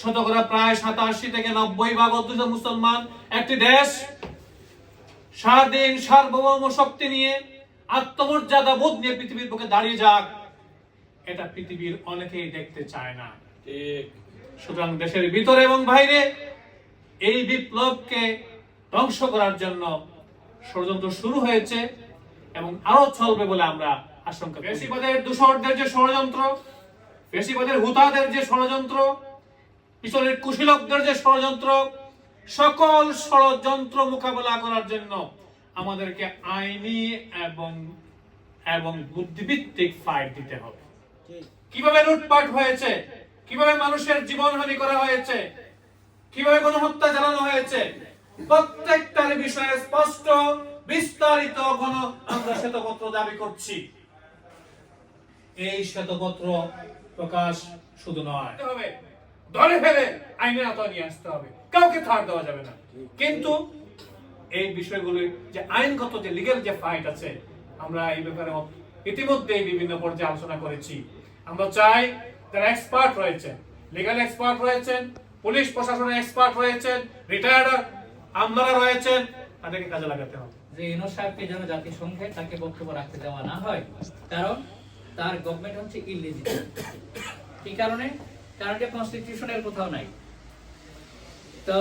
শতকরা প্রায় সাতাশি থেকে নব্বই ভাগ অধ্যুত মুসলমান একটি দেশ। স্বাধীন সার্বভৌম শক্তি নিয়ে আত্মমর্যাদা বোধ নিয়ে পৃথিবীর বুকে দাঁড়িয়ে যাক। এটা পৃথিবীর অনেকেই দেখতে চায় না। ঠিক। সুতরাং দেশের ভিতরে এবং বাইরে এই বিপ্লবকে ধ্বংস করার জন্য ষড়যন্ত্র শুরু হয়েছে এবং আরও চলবে বলে আমরা আশঙ্কা করি। ফেসিবাদের দূষরদের যে ষড়যন্ত্র ফেসিবাদের হুতাদের যে ষড়যন্ত্র পিছনের কুশীলকদের যে ষড়যন্ত্র সকল ষড়যন্ত্র মোকাবেলা করার জন্য আমাদেরকে আইনি এবং এবং বুদ্ধিভিত্তিক ফাইট দিতে হবে। কীভাবে লুটপাট হয়েছে? কীভাবে মানুষের জীবনহানি করা হয়েছে? কীভাবে গণহত্যা চালানো হয়েছে? প্রত্যেকটার বিষয়ে স্পষ্ট বিস্তারিত গণ আমরা শ্বেতপত্র দাবি করছি। এই শ্বেতপত্র প্রকাশ শুধু নয়। হবে। ধরে ফেলে আইনের আওতায় নিয়ে আসতে হবে। কাউকে ছাড় দেওয়া যাবে না। কিন্তু এই বিষয়গুলি, যে আইনগত যে লিগ্যাল যে ফাইট আছে, আমরা এই ব্যাপারে ইতিমধ্যেই বিভিন্ন পর্যায়ে আলোচনা করেছি। আমরা চাই যারা এক্সপার্ট রয়েছেন লিগ্যাল এক্সপার্ট রয়েছেন, পুলিশ প্রশাসনের এক্সপার্ট রয়েছেন রিটায়ার্ড আমলারা রয়েছেন, তাদেরকে কাজে লাগাতে হবে। যে ইউনুস সাহেবকে যেন জাতিসংঘে তাকে বক্তব্য রাখতে দেওয়া না হয়, কারণ তার গভর্নমেন্ট হচ্ছে ইলিজিটিম কি কারণে? কারণ এটা কনস্টিটিউশনের কোথাও নাই। তো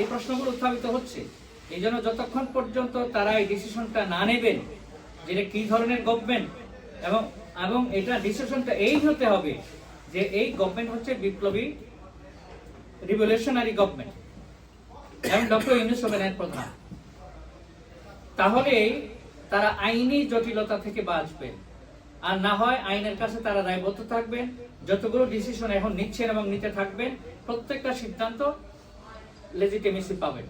এই প্রশ্নগুলো উত্থাপিত হচ্ছে। এই জন্য যতক্ষণ পর্যন্ত তারা এই ডিসিশনটা না নেবেন যেটা কি ধরনের গভর্নমেন্ট এবং এবং এটা ডিসিশনটা এই হতে হবে যে এই গভর্নমেন্ট হচ্ছে বিপ্লবী রিভলিউশনারি গভর্নমেন্ট এবং ডক্টর ইউনুস হবেন এর প্রধান। তাহলে তারা আইনি জটিলতা থেকে বাঁচবে আর না হয় আইনের কাছে তারা দায়বদ্ধ থাকবেন। যতগুলো ডিসিশন এখন নিচ্ছেন এবং নিতে থাকবেন প্রত্যেকটা সিদ্ধান্ত লেজিটিমেসি পাবেন।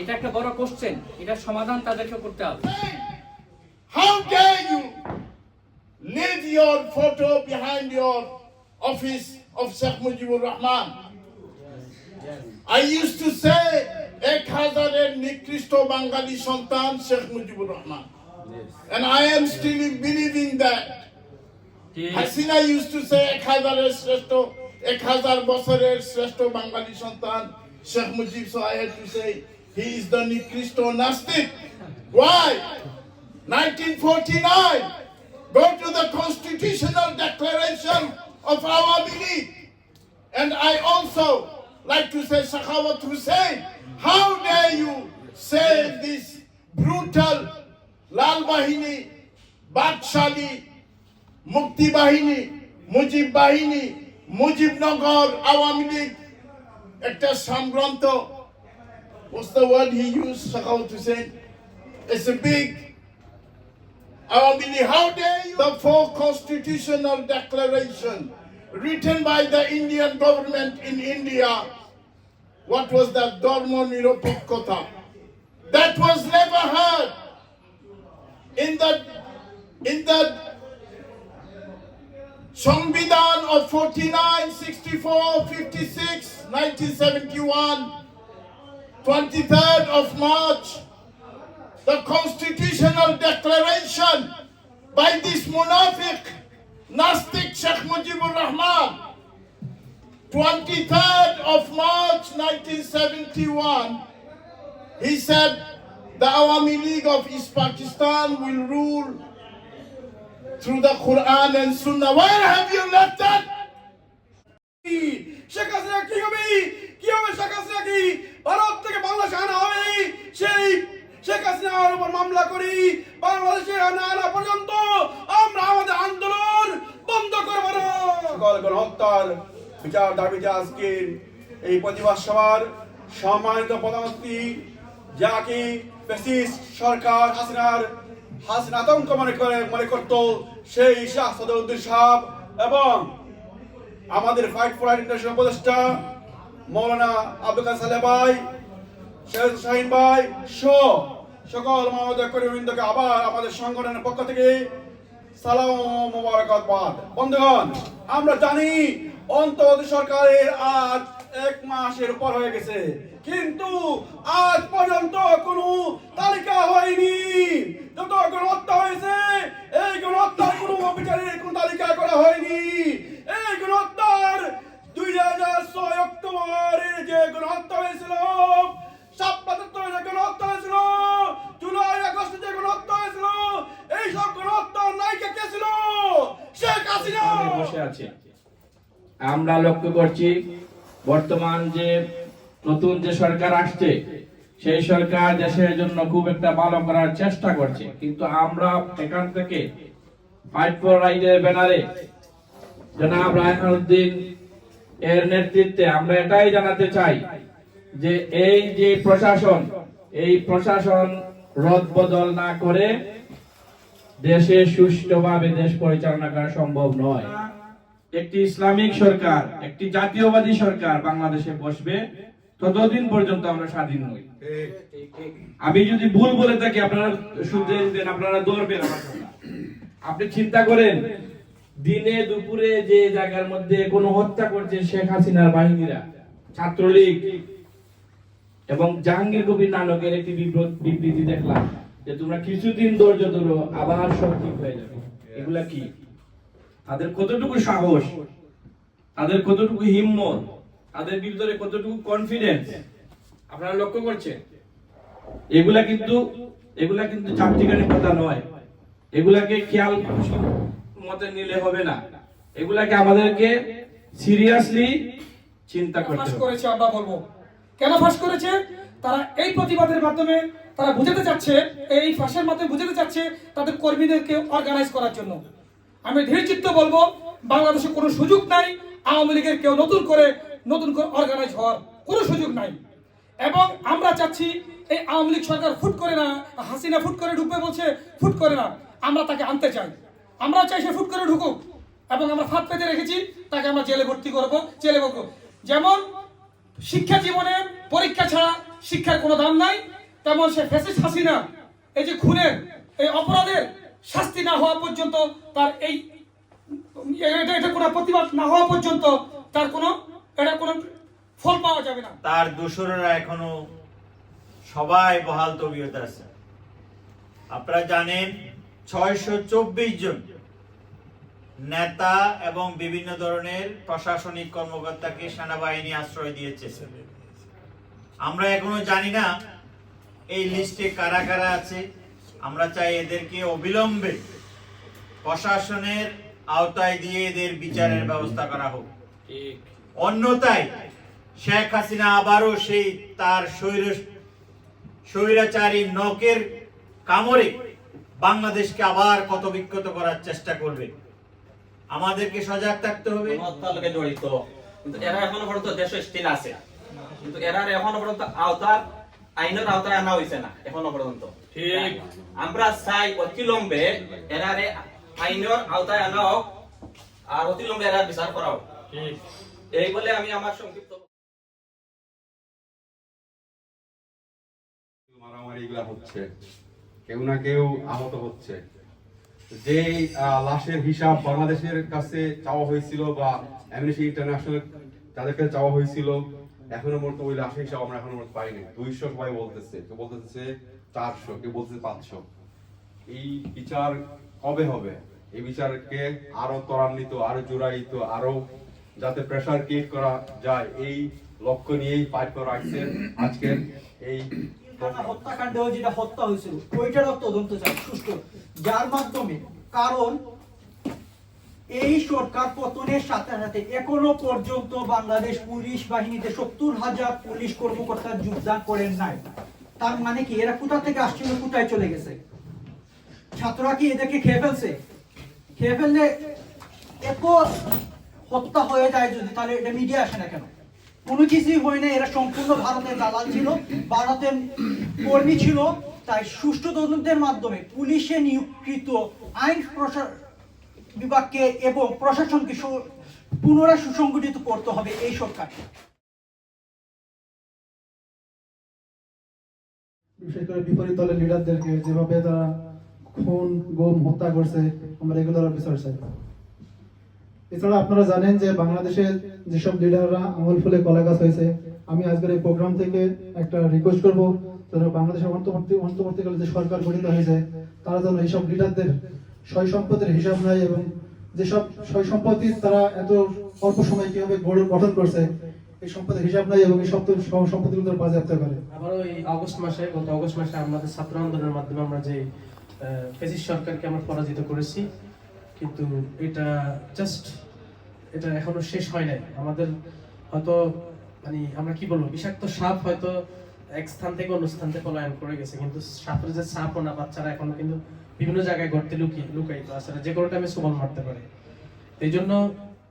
এটা একটা বড় কোশ্চেন এটা সমাধান তাদেরকে করতে হবে। How dare you leave your photo behind your office of Sheikh Mujibur Rahman? I used to say, এক হাজারের নিকৃষ্ট বাঙালি সন্তান Sheikh Mujibur Rahman And I am still believing that. Hasina used to say এক হাজারের শ্রেষ্ঠ এক হাজার বছরের শ্রেষ্ঠ বাঙালি সন্তান Sheikh Mujib so I had to say he is the নিকৃষ্ট নাস্তিক why 1949 go to the constitutional declaration of Awami League and I also like to say Sakhawat Hussein how dare you say this brutal Lal Bahini Badshali মুক্তি বাহিনী মুজিব বাহিনী মুজিবনগর আওয়ামী লীগ একটা সম্ভ্রান্ত what's the word he used Sakawat Hussein it's a big Awami League how dare you the four constitutional declaration written by the Indian government in India what was that Dharma Nirapekota that was never heard in the in the সংবিধান of 49, 64, 56, 1971, 23rd of March, the constitutional declaration by this munafiq, Nastik Sheikh Mujibur Rahman, 23rd of March 1971, he said the Awami League of East Pakistan will rule through the Quran and Sunnah. Where have you left that? Sheikh Hasina কি হবে কি হবে শেখ হাসিনা কি ভারত থেকে বাংলাদেশে আনা হবে সেই শেখ হাসিনার উপর মামলা করি বাংলাদেশে আনা আনা পর্যন্ত আমরা আমাদের আন্দোলন বন্ধ করব না সকল গণহত্যার বিচার দাবিতে আজকের এই প্রতিবাদ সভার সম্মানিত প্রধানমন্ত্রী যাকে ফ্যাসিস্ট সরকার হাসিনার, হাসিনা আতঙ্ক মনে করে, মনে করত সেই শাহ সদরুদ্দিন সাহেব এবং আমাদের ফাইট ফর ইন্টারন্যাশনাল উপদেষ্টা মৌলানা আব্দুল কাদের সালেহ ভাই শেখ শাহিন ভাই সহ সকল মানবতা কর্মীবৃন্দকে আবার আমাদের সংগঠনের পক্ষ থেকে সালাম মোবারকবাদ। বন্ধুগণ, আমরা জানি অন্তর্বর্তী সরকারের আজ এক মাসের পর হয়ে গেছে। কিন্তু আজ পর্যন্ত কোনো তালিকা হয়নি। যত গণহত্যা হয়েছে, এই গণহত্যার কোন অফিসারের কোন তালিকা করা হয়নি। এই গণহত্যার দুই হাজার ছয় অক্টোবর যে গণহত্যা হয়েছিল আমরা লক্ষ্য করছি বর্তমান যে নতুন যে সরকার আসছে, সেই সরকার দেশের জন্য খুব একটা ভালো করার চেষ্টা করছে। কিন্তু আমরা এখান থেকে ব্যানারে জনাব রায়হানুদ্দিন এর নেতৃত্বে আমরা এটাই জানাতে চাই যে এই যে প্রশাসন, এই প্রশাসন রদ বদল না করে দেশে সুষ্ঠুভাবে দেশ পরিচালনা করা সম্ভব নয়। একটি ইসলামিক সরকার, একটি জাতীয়বাদী সরকার বাংলাদেশে বসবে, ততদিন পর্যন্ত আমরা স্বাধীন নই। আমি যদি ভুল বলে থাকি, আপনারা শুনতে দেন আপনারা ধরবেন আমার আপনি চিন্তা করেন, দিনে দুপুরে যে জায়গার মধ্যে কোনো হত্যা করছে শেখ হাসিনার বাহিনীরা, ছাত্রলীগ, এবং জাহাঙ্গীর কবির নানকের একটি বিবৃতি দেখলাম যে তোমরা কিছুদিন ধৈর্য ধরো, আবার সব ঠিক হয়ে যাবে। এগুলা কি? তাদের কতটুকু সাহস? তাদের কতটুকু হিম্মত? তাদের ভিতরে কতটুকু কনফিডেন্স আপনারা লক্ষ্য করছেন? এগুলা কিন্তু এগুলা কিন্তু চারটিখানি কথা নয়। এগুলাকে খেয়াল মতে নিলে হবে না। এগুলাকে আমাদেরকে সিরিয়াসলি চিন্তা করতে করেছে আমরা বলব? কেন ফাঁস করেছে? তারা এই প্রতিবাদের মাধ্যমে তারা বুঝাতে চাচ্ছে এই ফাঁসের মাধ্যমে বুঝাতে চাচ্ছে তাদের কর্মীদেরকে অর্গানাইজ করার জন্য। আমি ধীর চিত্ত বলব, বাংলাদেশে কোনো সুযোগ নাই, আওয়ামী লীগের কেউ নতুন করে নতুন করে অর্গানাইজ হওয়ার কোনো সুযোগ নাই। এবং আমরা চাচ্ছি, এই আওয়ামী লীগ সরকার ফুট করে না, হাসিনা ফুট করে ঢুকবে বলছে, ফুট করে না। আমরা তাকে আনতে চাই। আমরা চাই সে ফুট করে ঢুকুক। এবং আমরা ফাঁদ পেতে রেখেছি, তাকে আমরা জেলে ভর্তি করব, জেলে ভরবো। যেমন শিক্ষা জীবনে পরীক্ষা ছাড়া শিক্ষার কোনো দাম নাই, তেমন সে ফেসিস হাসিনা, এই যে খুনের, এই অপরাধের শাস্তি না হওয়া পর্যন্ত তার এই, এটা এটা কোনো প্রতিবাদ না হওয়া পর্যন্ত তার কোনো, এটা কোনো ফল পাওয়া যাবে না। তার দোসররা এখনও সবাই বহাল তবিয়ত আছে। আপনারা জানেন, ছয়শো চব্বিশ জন নেতা এবং বিভিন্ন ধরনের প্রশাসনিক কর্মকর্তাকে সেনাবাহিনী আশ্রয় দিয়েছে। আমরা এখনও জানি না এই লিস্টে কারা কারা আছে। আমরা চাই এদেরকে অবিলম্বে প্রশাসনের আওতায় দিয়ে এদের বিচারের ব্যবস্থা করা হোক। অন্যথায় শেখ হাসিনা আবারও সেই তার স্বৈর স্বৈরাচারী নকের কামড়ে বাংলাদেশকে আবার কত বিক্ষত করার চেষ্টা করবে। আমাদেরকে সজাগ থাকতে হবে। জড়িত। কিন্তু এরা এখনও পর্যন্ত দেশ স্থির আছে। কিন্তু এরা এখনও পর্যন্ত আওতার আইনের আওতায় আনা হয়েছে না এখনও পর্যন্ত ঠিক। আমরা চাই অতিলম্বে এরারে আইনের আওতায় আনা হোক আর অতিলম্বে এরা বিচার করা হোক এই বলে আমি আমার সংক্ষিপ্ত মারামারি এগুলা হচ্ছে কেউ না কেউ আহত হচ্ছে। যে আহ, লাশের হিসাব বাংলাদেশের কাছে চাওয়া হয়েছিল বা অ্যামনেস্টি ইন্টারন্যাশনাল তাদের কাছে চাওয়া হয়েছিল এখনও মতো ওই লাশের হিসাব আমরা এখনও মতো পাইনি দুইশো সবাই বলতেছে। কেউ বলতেছে চারশো, কেউ বলতেছে পাঁচশো। এই বিচার কবে হবে? এই বিচারকে আরও ত্বরান্বিত, আরও জোরায়িত আরও যাতে প্রেসার ক্রিয়েট করা যায়, এই লক্ষ্য নিয়েই ফাইট করা আজকের আজকের এই হত্যাকাণ্ডেও যেটা হত্যা হয়েছিল, ওইটারও তদন্ত চাই, সুষ্ঠু। যার মাধ্যমে, কারণ এই সরকার পতনের সাথে সাথে এখনও পর্যন্ত বাংলাদেশ পুলিশ বাহিনীতে সত্তর হাজার পুলিশ কর্মকর্তা যোগদান করেন নাই। তার মানে কি? এরা কোথা থেকে আসছিল কোথায় চলে গেছে? ছাত্ররা কি এদেরকে খেয়ে ফেলছে? খেয়ে ফেললে এত হত্যা হয়ে যায় যদি, তাহলে এটা মিডিয়া আসে না কেন? কোনো কিছুই হয় না। এরা সম্পূর্ণ ভারতের দালাল ছিল, ভারতের কর্মী ছিল। তাই সুষ্ঠু তদন্তের মাধ্যমে পুলিশে নিয়োগকৃত আইন প্রশা বিভাগকে এবং প্রশাসনকে পুনরায় সুসংগঠিত করতে হবে এই সরকার। বিশেষ করে বিপরীত দলের লিডারদেরকে যেভাবে তারা খুন হত্যা করছে, আমরা চাই। এছাড়া আপনারা জানেন যে বাংলাদেশের যেসব লিডাররা আমল ফুলে কলা গাছ হয়েছে, আমি আজকের এই প্রোগ্রাম থেকে একটা রিকোয়েস্ট করব, যেন বাংলাদেশের অন্তর্বর্তী অন্তর্বর্তীকালে যে সরকার গঠিত হয়েছে, তারা যেন এইসব লিডারদের সয় সম্পত্তির হিসাব নেয় এবং যেসব সয় সম্পত্তি তারা এত অল্প সময় কীভাবে গড়ে- গঠন করছে, এই সম্পত্তির হিসাব নেয় এবং এই সব সম্পত্তিগুলো বাজেয়াপ্ত করে। আবারও এই আগস্ট মাসে, গত আগস্ট মাসে আমাদের ছাত্র আন্দোলনের মাধ্যমে আমরা যে ফেসিস সরকারকে আমরা পরাজিত করেছি, কিন্তু এটা জাস্ট এটা এখনও শেষ হয় নাই। আমাদের হয়তো মানে আমরা কি বলব, বিষাক্ত সাপ হয়তো এক স্থান থেকে অন্য স্থান থেকে পলায়ন করে গেছে, কিন্তু সাপের যে সাপ না, বাচ্চারা এখনও কিন্তু বিভিন্ন জায়গায় গর্তে লুকিয়ে লুকায়িত আছে যে কোনো টাইমে সুবল মারতে পারে। এই জন্য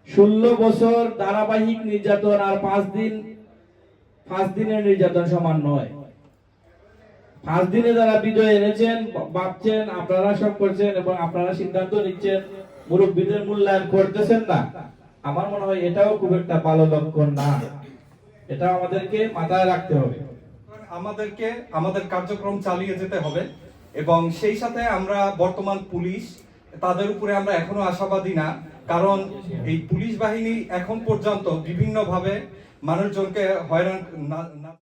ষোলো বছর ধারাবাহিক নির্যাতন আর পাঁচ দিন পাঁচ দিনের নির্যাতন সমান নয়। পাঁচ দিনে যারা বিজয় এনেছেন ভাবছেন আপনারা সব করছেন এবং আপনারা সিদ্ধান্ত নিচ্ছেন মুরব্বীদের মূল্যায়ন করতেছেন না। আমার মনে হয় এটাও খুব একটা ভালো লক্ষণ না। এটা আমাদেরকে মাথায় রাখতে হবে। আমাদেরকে আমাদের কার্যক্রম চালিয়ে যেতে হবে। এবং সেই সাথে আমরা বর্তমান পুলিশ, তাদের উপরে আমরা এখনও আশাবাদী না, কারণ এই পুলিশ বাহিনী এখন পর্যন্ত বিভিন্নভাবে মানুষজনকে হয়রান না-